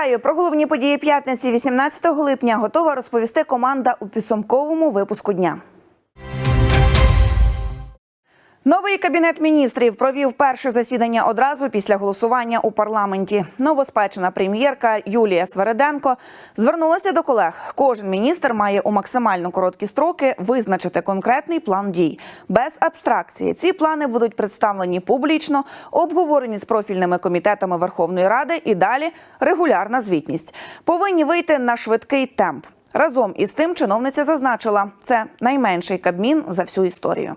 Вітаю про головні події п'ятниці 18 липня. Готова розповісти команда у підсумковому випуску дня. Новий кабінет міністрів провів перше засідання одразу після голосування у парламенті. Новоспечена прем'єрка Юлія Свереденко звернулася до колег. Кожен міністр має у максимально короткі строки визначити конкретний план дій без абстракції. Ці плани будуть представлені публічно, обговорені з профільними комітетами Верховної Ради і далі регулярна звітність. Повинні вийти на швидкий темп. Разом із тим чиновниця зазначила, це найменший кабмін за всю історію.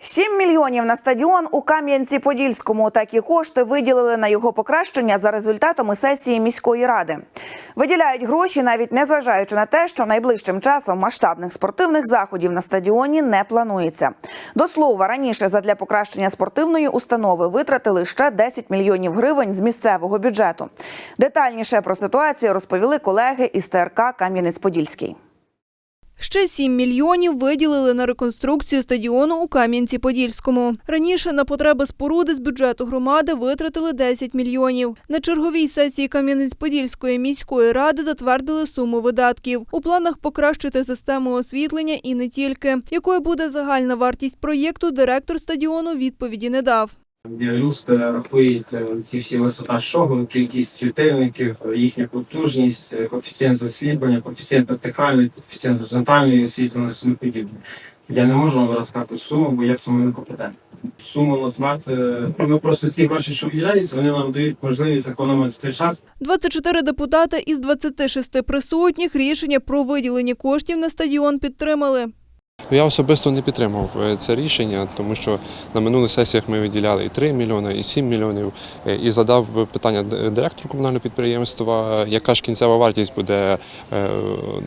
7 мільйонів на стадіон у Кам'янці-Подільському. Такі кошти виділили на його покращення за результатами сесії міської ради. Виділяють гроші, навіть не зважаючи на те, що найближчим часом масштабних спортивних заходів на стадіоні не планується. До слова, раніше задля покращення спортивної установи витратили ще 10 мільйонів гривень з місцевого бюджету. Детальніше про ситуацію розповіли колеги із ТРК Кам'янець-Подільський. Ще 7 мільйонів виділили на реконструкцію стадіону у Кам'янці-Подільському. Раніше на потреби споруди з бюджету громади витратили 10 мільйонів. На черговій сесії Кам'янець-Подільської міської ради затвердили суму видатків. У планах покращити систему освітлення і не тільки. Якою буде загальна вартість проєкту, директор стадіону відповіді не дав. Біолюст рахується ці всі висота шогу, кількість світильників, їхня потужність, коефіцієнт засліплення, коефіцієнт вертикальний, коефіцієнт горизонтальної освітленості і підібне. Я не можу вам розказати суму, бо я в цьому не компетентний. Суму назвати. Ми просто ці гроші, що виділяються, вони нам дають можливість зекономити той час, 24 депутати із 26 присутніх рішення про виділення коштів на стадіон підтримали. Я особисто не підтримав е, це рішення, тому що на минулих сесіях ми виділяли і 3 мільйони, і 7 мільйонів. Е, І задав питання директору комунального підприємства, яка ж кінцева вартість буде е,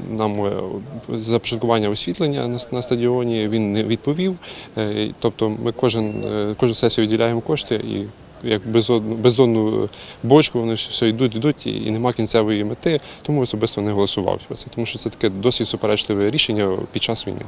нам е, започаткування освітлення на, стадіоні. Він не відповів. Е, Тобто ми кожен, е, кожну сесію виділяємо кошти і. Як безодну, бездонну бочку, вони все, йдуть, йдуть, і нема кінцевої мети, тому особисто не голосував тому що це таке досить суперечливе рішення під час війни.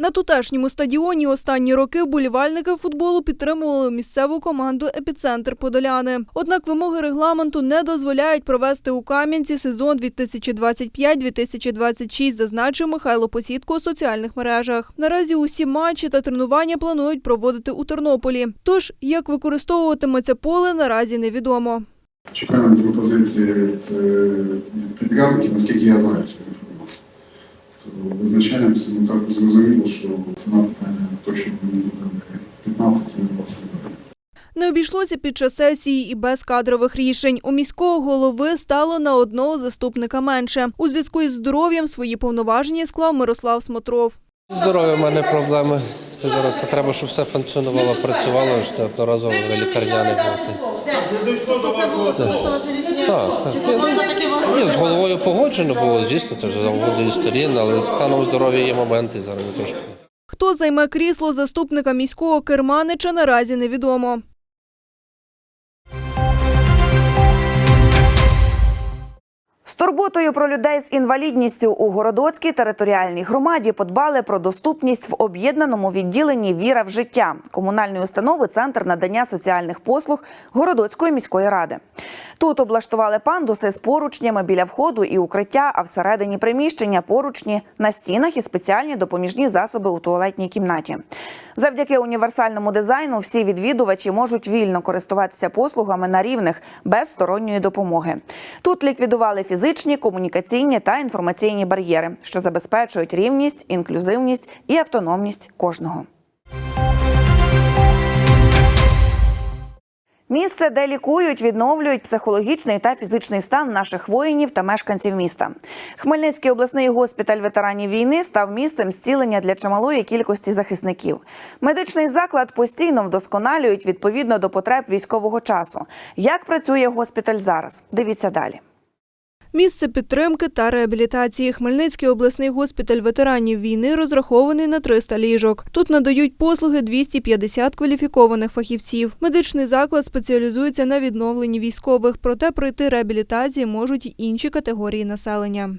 На тутешньому стадіоні останні роки вболівальники футболу підтримували місцеву команду Епіцентр Подоляни. Однак вимоги регламенту не дозволяють провести у Кам'янці сезон 2025-2026, зазначив Михайло Посідко у соціальних мережах. Наразі усі матчі та тренування планують проводити у Тернополі. Тож як використовуватиметься поле, наразі невідомо. Чекаємо пропозиції від е, підрядників, наскільки я знаю інформацію. Ну так зрозуміло, що ціна питання точно не буде не 15 і не 20 гривень. Не обійшлося під час сесії і без кадрових рішень. У міського голови стало на одного заступника менше. У зв'язку із здоров'ям свої повноваження склав Мирослав Смотров. Здоров'я в мене проблеми. Зараз треба, щоб все функціонувало, працювало, що неодноразово на лікарняних бути. Тобто це було особисто ваше рішення? Так, так. Команда таки вас Ні, з головою погоджено було, звісно, це вже за сторін, але станом здоров'я є моменти зараз трошки. Хто займе крісло заступника міського керманича, наразі невідомо. Турботою про людей з інвалідністю у Городоцькій територіальній громаді подбали про доступність в об'єднаному відділенні Віра в життя комунальної установи Центр надання соціальних послуг Городоцької міської ради. Тут облаштували пандуси з поручнями біля входу і укриття, а всередині приміщення поручні на стінах і спеціальні допоміжні засоби у туалетній кімнаті. Завдяки універсальному дизайну всі відвідувачі можуть вільно користуватися послугами на рівних без сторонньої допомоги. Тут ліквідували фізичні, комунікаційні та інформаційні бар'єри, що забезпечують рівність, інклюзивність і автономність кожного. Місце, де лікують, відновлюють психологічний та фізичний стан наших воїнів та мешканців міста. Хмельницький обласний госпіталь ветеранів війни став місцем зцілення для чималої кількості захисників. Медичний заклад постійно вдосконалюють відповідно до потреб військового часу. Як працює госпіталь зараз? Дивіться далі. Місце підтримки та реабілітації. Хмельницький обласний госпіталь ветеранів війни розрахований на 300 ліжок. Тут надають послуги 250 кваліфікованих фахівців. Медичний заклад спеціалізується на відновленні військових, проте пройти реабілітації можуть й інші категорії населення.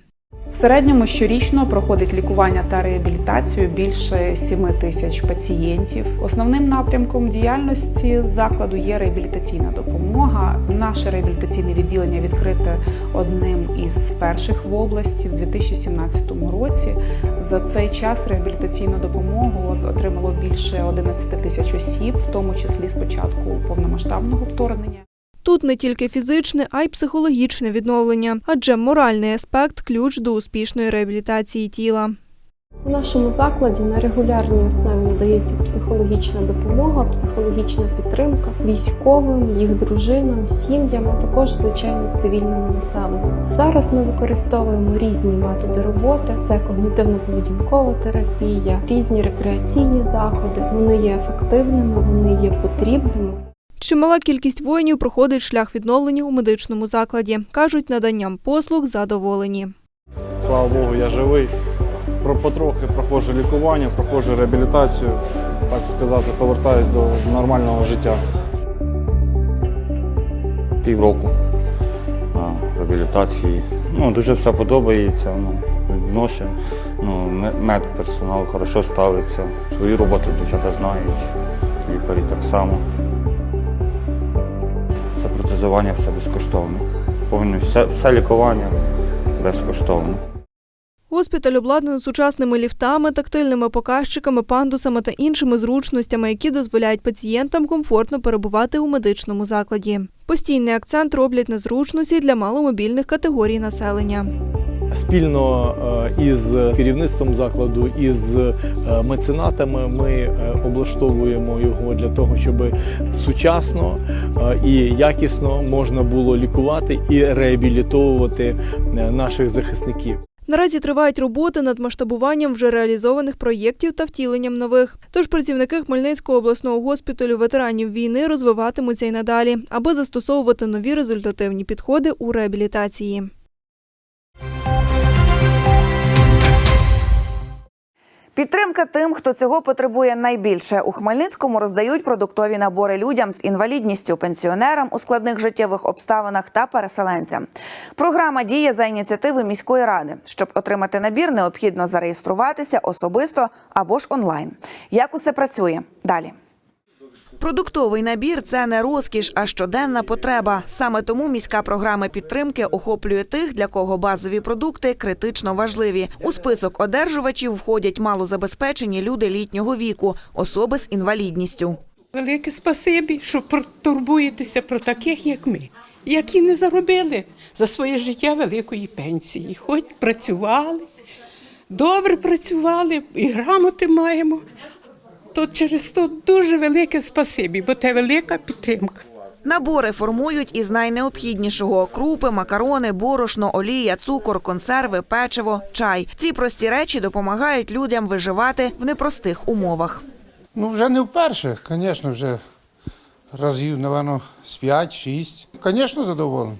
В середньому щорічно проходить лікування та реабілітацію більше 7 тисяч пацієнтів. Основним напрямком діяльності закладу є реабілітаційна допомога. Наше реабілітаційне відділення відкрите одним із перших в області в 2017 році. За цей час реабілітаційну допомогу отримало більше 11 тисяч осіб, в тому числі з початку повномасштабного вторгнення. Тут не тільки фізичне, а й психологічне відновлення, адже моральний аспект ключ до успішної реабілітації тіла. У нашому закладі на регулярній основі надається психологічна допомога, психологічна підтримка військовим, їх дружинам, сім'ям, а також звичайно цивільному населенню. Зараз ми використовуємо різні методи роботи: це когнітивно-поведінкова терапія, різні рекреаційні заходи. Вони є ефективними, вони є потрібними. Чимала кількість воїнів проходить шлях відновлення у медичному закладі. кажуть, наданням послуг задоволені. Слава Богу, я живий. Про потрохи проходжу лікування, проходжу реабілітацію, так сказати, повертаюсь до нормального життя. півроку реабілітації. Ну, дуже все подобається. Ну, ну, медперсонал хорошо ставиться. Свою роботу дівчата знають, лікарі так само. Все все безкоштовно. Повністю все, все лікування безкоштовно. Госпіталь обладнаний сучасними ліфтами, тактильними показчиками, пандусами та іншими зручностями, які дозволяють пацієнтам комфортно перебувати у медичному закладі. Постійний акцент роблять на зручності для маломобільних категорій населення. Спільно е, із керівництвом закладу, із е, меценатами ми е, облаштовуємо його для того, щоб сучасно і якісно можна було лікувати і реабілітовувати наших захисників. Наразі тривають роботи над масштабуванням вже реалізованих проєктів та втіленням нових. Тож працівники Хмельницького обласного госпіталю ветеранів війни розвиватимуться й надалі, аби застосовувати нові результативні підходи у реабілітації. Підтримка тим, хто цього потребує найбільше. У Хмельницькому роздають продуктові набори людям з інвалідністю, пенсіонерам у складних життєвих обставинах та переселенцям. Програма діє за ініціативи міської ради. Щоб отримати набір, необхідно зареєструватися особисто або ж онлайн. Як усе працює? Далі. Продуктовий набір це не розкіш, а щоденна потреба. Саме тому міська програма підтримки охоплює тих, для кого базові продукти критично важливі. У список одержувачів входять малозабезпечені люди літнього віку, особи з інвалідністю. Велике спасибі, що турбуєтеся про таких, як ми, які не заробили за своє життя великої пенсії. Хоч працювали, добре працювали і грамоти маємо. То через то дуже велике спасибі, бо це велика підтримка. Набори формують із найнеобхіднішого: крупи, макарони, борошно, олія, цукор, консерви, печиво, чай. Ці прості речі допомагають людям виживати в непростих умовах. Ну, вже не вперше, звісно, вже разів, напевно, з 5-6. Звісно, задоволений.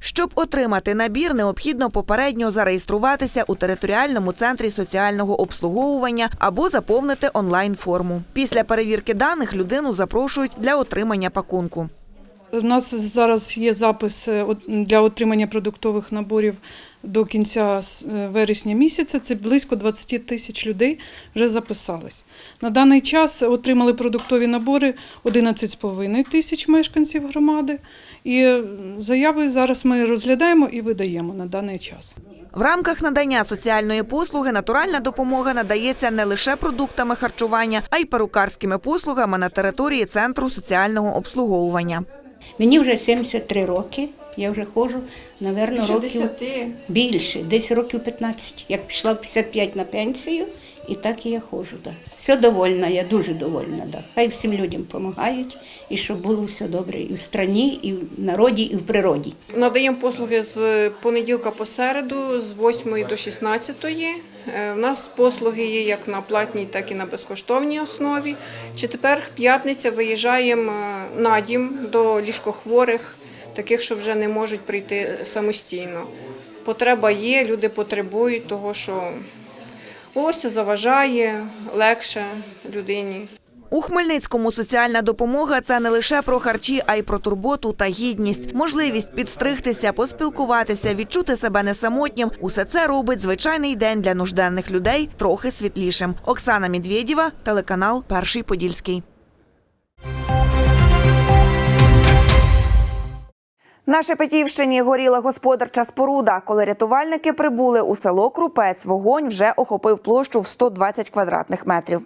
Щоб отримати набір, необхідно попередньо зареєструватися у територіальному центрі соціального обслуговування або заповнити онлайн-форму. Після перевірки даних людину запрошують для отримання пакунку. У нас зараз є запис е, для отримання продуктових наборів до кінця е, вересня місяця. Це близько 20 тисяч людей вже записались. На даний час отримали продуктові набори 11,5 тисяч мешканців громади. І е, заяви зараз ми розглядаємо і видаємо на даний час. В рамках надання соціальної послуги натуральна допомога надається не лише продуктами харчування, а й перукарськими послугами на території центру соціального обслуговування. Мені вже 73 роки. Я вже ходжу, напевно, років більше, десь років 15. Як пішла в 55 на пенсію, і так і я ходжу. Да. Все довольна, я дуже довольна. Да. Хай всім людям допомагають, і щоб було все добре і в страні, і в народі, і в природі. Надаємо послуги з понеділка по середу, з 8 до 16. Е, В нас послуги є як на платній, так і на безкоштовній основі. Четвер, п'ятниця виїжджаємо е, на дім до ліжкохворих, таких, що вже не можуть прийти самостійно. Потреба є, люди потребують того, що волосся заважає легше людині. У Хмельницькому соціальна допомога це не лише про харчі, а й про турботу та гідність, можливість підстригтися, поспілкуватися, відчути себе не самотнім. Усе це робить звичайний день для нужденних людей трохи світлішим. Оксана Медведєва, телеканал Перший Подільський. На Шепетівщині горіла господарча споруда. Коли рятувальники прибули у село Крупець, вогонь вже охопив площу в 120 квадратних метрів.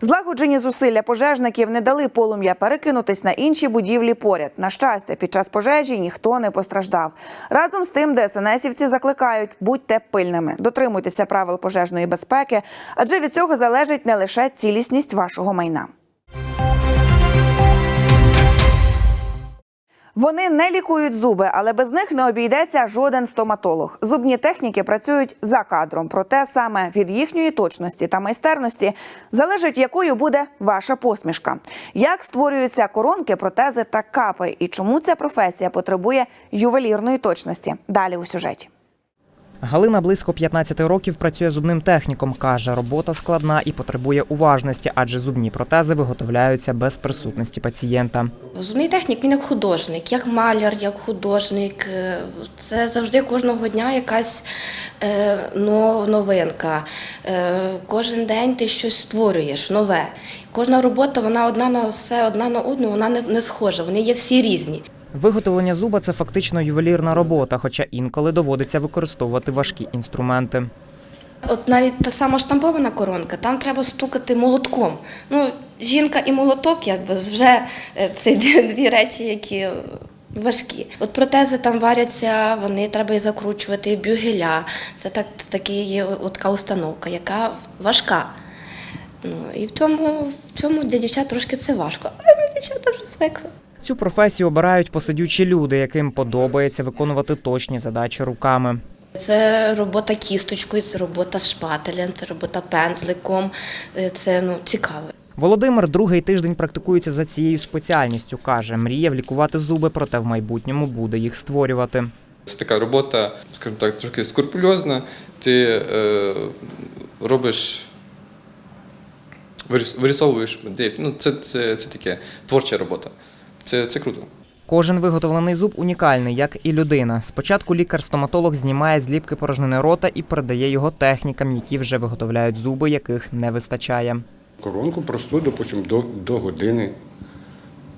Злагоджені зусилля пожежників не дали полум'я перекинутись на інші будівлі поряд. На щастя, під час пожежі ніхто не постраждав. Разом з тим, ДСНСівці закликають будьте пильними, дотримуйтеся правил пожежної безпеки, адже від цього залежить не лише цілісність вашого майна. Вони не лікують зуби, але без них не обійдеться жоден стоматолог. Зубні техніки працюють за кадром, проте саме від їхньої точності та майстерності залежить, якою буде ваша посмішка. Як створюються коронки, протези та капи, і чому ця професія потребує ювелірної точності? Далі у сюжеті. Галина близько 15 років працює зубним техніком. Каже, робота складна і потребує уважності, адже зубні протези виготовляються без присутності пацієнта. Зубний технік він як художник, як маляр, як художник. Е, Це завжди кожного дня якась е, новинка. Е, Кожен день ти щось створюєш нове. Кожна робота вона одна на все, одна на одну, вона не, не схожа, вони є всі різні. Виготовлення зуба це фактично ювелірна робота, хоча інколи доводиться використовувати важкі інструменти. От навіть та сама штампована коронка, там треба стукати молотком. Ну, жінка і молоток, якби вже е, це дві речі, які важкі. От протези там варяться, вони треба і закручувати, і бюгеля. Це так, такі от така установка, яка важка. Ну, і в цьому, в цьому для дівчат трошки це важко. Але дівчата вже звикли. Цю професію обирають посидючі люди, яким подобається виконувати точні задачі руками. Це робота кісточкою, це робота шпателем, це робота пензликом. Е, Це ну, цікаво. Володимир другий тиждень практикується за цією спеціальністю. каже, мріяв лікувати зуби, проте в майбутньому буде їх створювати. Це така робота, скажімо так, трохи скрупульозна. Ти е, робиш, виріс- вирісовуєш модель. Ну, це, це, це таке творча робота. Це, це круто. Кожен виготовлений зуб унікальний, як і людина. Спочатку лікар-стоматолог знімає зліпки порожнини рота і передає його технікам, які вже виготовляють зуби, яких не вистачає. Коронку просту, допустим, до, до години.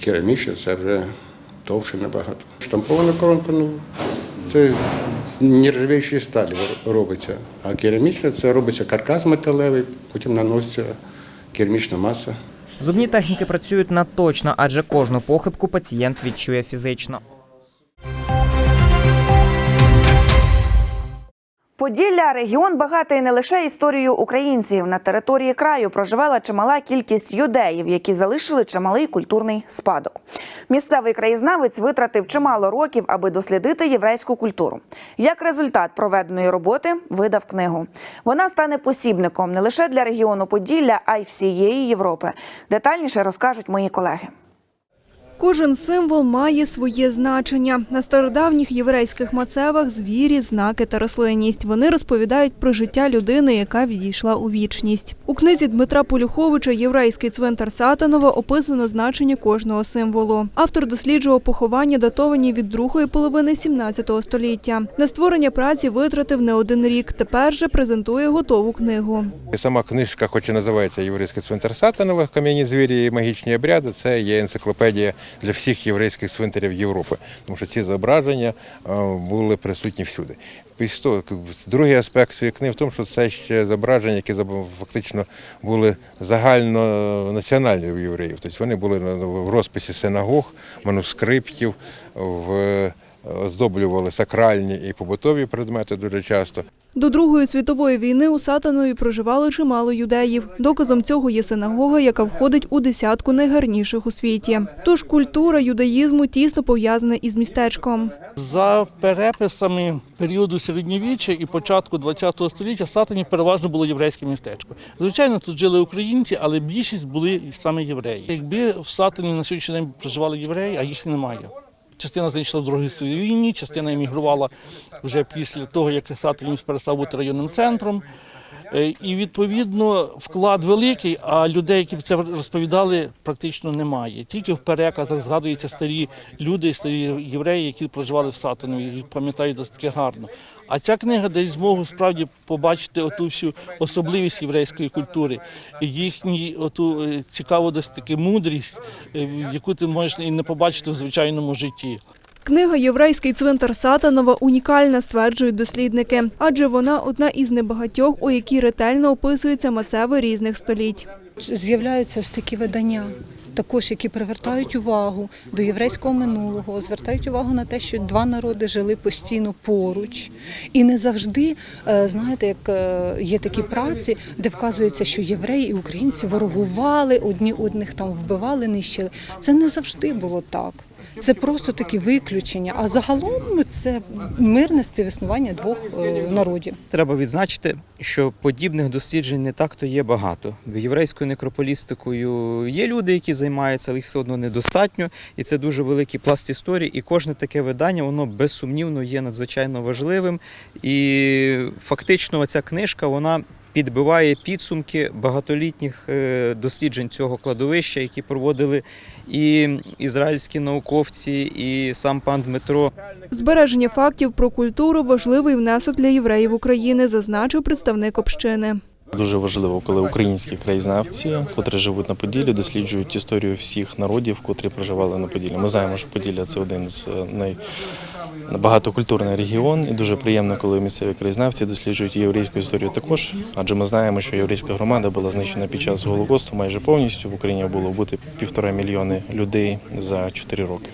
Керамічна це вже довше набагато. Штампована коронка, ну, це з нержавіючої сталі робиться. А керамічна це робиться каркас металевий, потім наноситься керамічна маса. Зубні техніки працюють надточно, адже кожну похибку пацієнт відчує фізично. Поділля регіон багатий не лише історією українців. На території краю проживала чимала кількість юдеїв, які залишили чималий культурний спадок. Місцевий краєзнавець витратив чимало років, аби дослідити єврейську культуру. Як результат проведеної роботи видав книгу. Вона стане посібником не лише для регіону Поділля, а й всієї Європи. Детальніше розкажуть мої колеги. Кожен символ має своє значення. На стародавніх єврейських мацевах звірі, знаки та рослинність. Вони розповідають про життя людини, яка відійшла у вічність. У книзі Дмитра Полюховича Єврейський цвинтар Сатанова описано значення кожного символу. Автор досліджував поховання, датовані від другої половини 17 століття. На створення праці витратив не один рік. Тепер же презентує готову книгу. Сама книжка, хоч і називається Єврейський цвинтар Сатанова, кам'яні звірі і магічні обряди, це є енциклопедія для всіх єврейських цвинтарів Європи, тому що ці зображення е, були присутні всюди. Другий аспект цієї книги в тому, що це ще зображення, які фактично були загальнонаціональні у євреїв. Тобто вони були в розписі синагог, манускриптів, в оздоблювали сакральні і побутові предмети дуже часто. До Другої світової війни у Сатанові проживало чимало юдеїв. Доказом цього є синагога, яка входить у десятку найгарніших у світі. Тож культура юдаїзму тісно пов'язана із містечком. За переписами періоду середньовіччя і початку ХХ століття Сатані переважно було єврейське містечко. Звичайно, тут жили українці, але більшість були саме євреї. Якби в Сатані на сьогоднішній день проживали євреї, а їх немає. Частина знайшла в Другій світовій війні, частина емігрувала вже після того, як Сатанів перестав бути районним центром. Е, І відповідно вклад великий, а людей, які б це розповідали, практично немає. Тільки в переказах згадуються старі люди, старі євреї, які проживали в Сатанові, пам'ятають досить гарно. А ця книга дасть змогу справді побачити оту всю особливість єврейської культури, їхню оту е, цікаву досить таки мудрість, е, яку ти можеш і не побачити в звичайному житті. Книга Єврейський цвинтар Сатанова унікальна, стверджують дослідники, адже вона одна із небагатьох, у якій ретельно описуються мацеви різних століть. З'являються ось такі видання, також які привертають увагу до єврейського минулого, звертають увагу на те, що два народи жили постійно поруч. І не завжди, е, знаєте, як е, є такі праці, де вказується, що євреї і українці ворогували, одні одних там вбивали, нищили. Це не завжди було так. Це просто такі виключення. А загалом це мирне співіснування двох е, народів. Треба відзначити, що подібних досліджень не так то є багато. Єврейською некрополістикою є люди, які займаються, але їх все одно недостатньо. І це дуже великий пласт історії. І кожне таке видання, воно безсумнівно є надзвичайно важливим. І фактично, ця книжка вона. Підбиває підсумки багатолітніх е, досліджень цього кладовища, які проводили і ізраїльські науковці, і сам пан Дмитро. Збереження фактів про культуру важливий внесок для євреїв України, зазначив представник общини. Дуже важливо, коли українські краєзнавці, котрі живуть на Поділлі, досліджують історію всіх народів, котрі проживали на Поділлі. Ми знаємо, що Поділля це один з най багатокультурний регіон, і дуже приємно, коли місцеві краєзнавці досліджують єврейську історію також. Адже ми знаємо, що єврейська громада була знищена під час голокосту майже повністю. В Україні було бути півтора мільйони людей за чотири роки.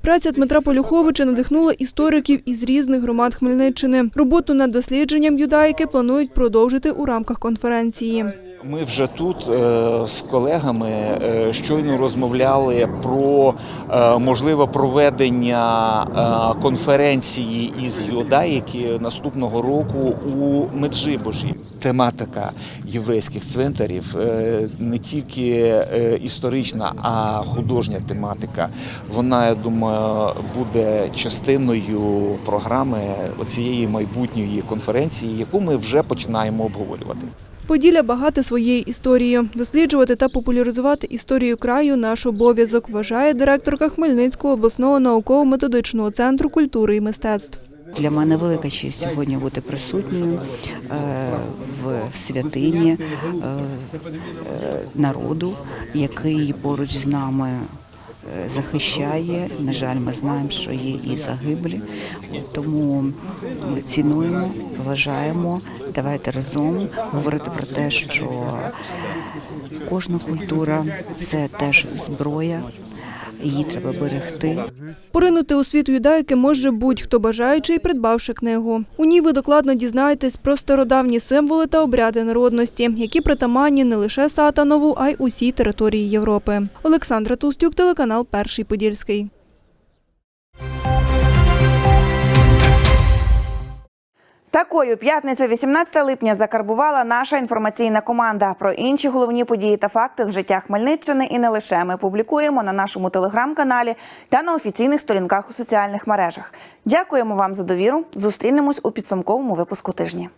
Праця Дмитра Полюховича надихнула істориків із різних громад Хмельниччини. Роботу над дослідженням юдаїки планують продовжити у рамках конференції. Ми вже тут е, з колегами е, щойно розмовляли про е, можливе проведення конференції із юдаїки наступного року у Меджибожі. Тематика єврейських цвинтарів не тільки історична, а художня тематика. Вона, я думаю, буде частиною програми цієї майбутньої конференції, яку ми вже починаємо обговорювати. Поділля багате своєю історією. Досліджувати та популяризувати історію краю наш обов'язок, вважає директорка Хмельницького обласного науково-методичного центру культури і мистецтв. Для мене велика честь сьогодні бути присутньою е, в святині е, е, народу, який поруч з нами захищає. На жаль, ми знаємо, що є і загиблі, тому цінуємо, вважаємо. Давайте разом говорити про те, що кожна культура це теж зброя. Її треба берегти. Поринути у світ юдаїки може будь-хто бажаючий, придбавши книгу. У ній ви докладно дізнаєтесь про стародавні символи та обряди народності, які притаманні не лише Сатанову, а й усій території Європи. Олександра Тустюк, телеканал Перший Подільський. Такою п'ятницю 18 липня закарбувала наша інформаційна команда. Про інші головні події та факти з життя Хмельниччини і не лише ми публікуємо на нашому телеграм-каналі та на офіційних сторінках у соціальних мережах. Дякуємо вам за довіру. Зустрінемось у підсумковому випуску тижня.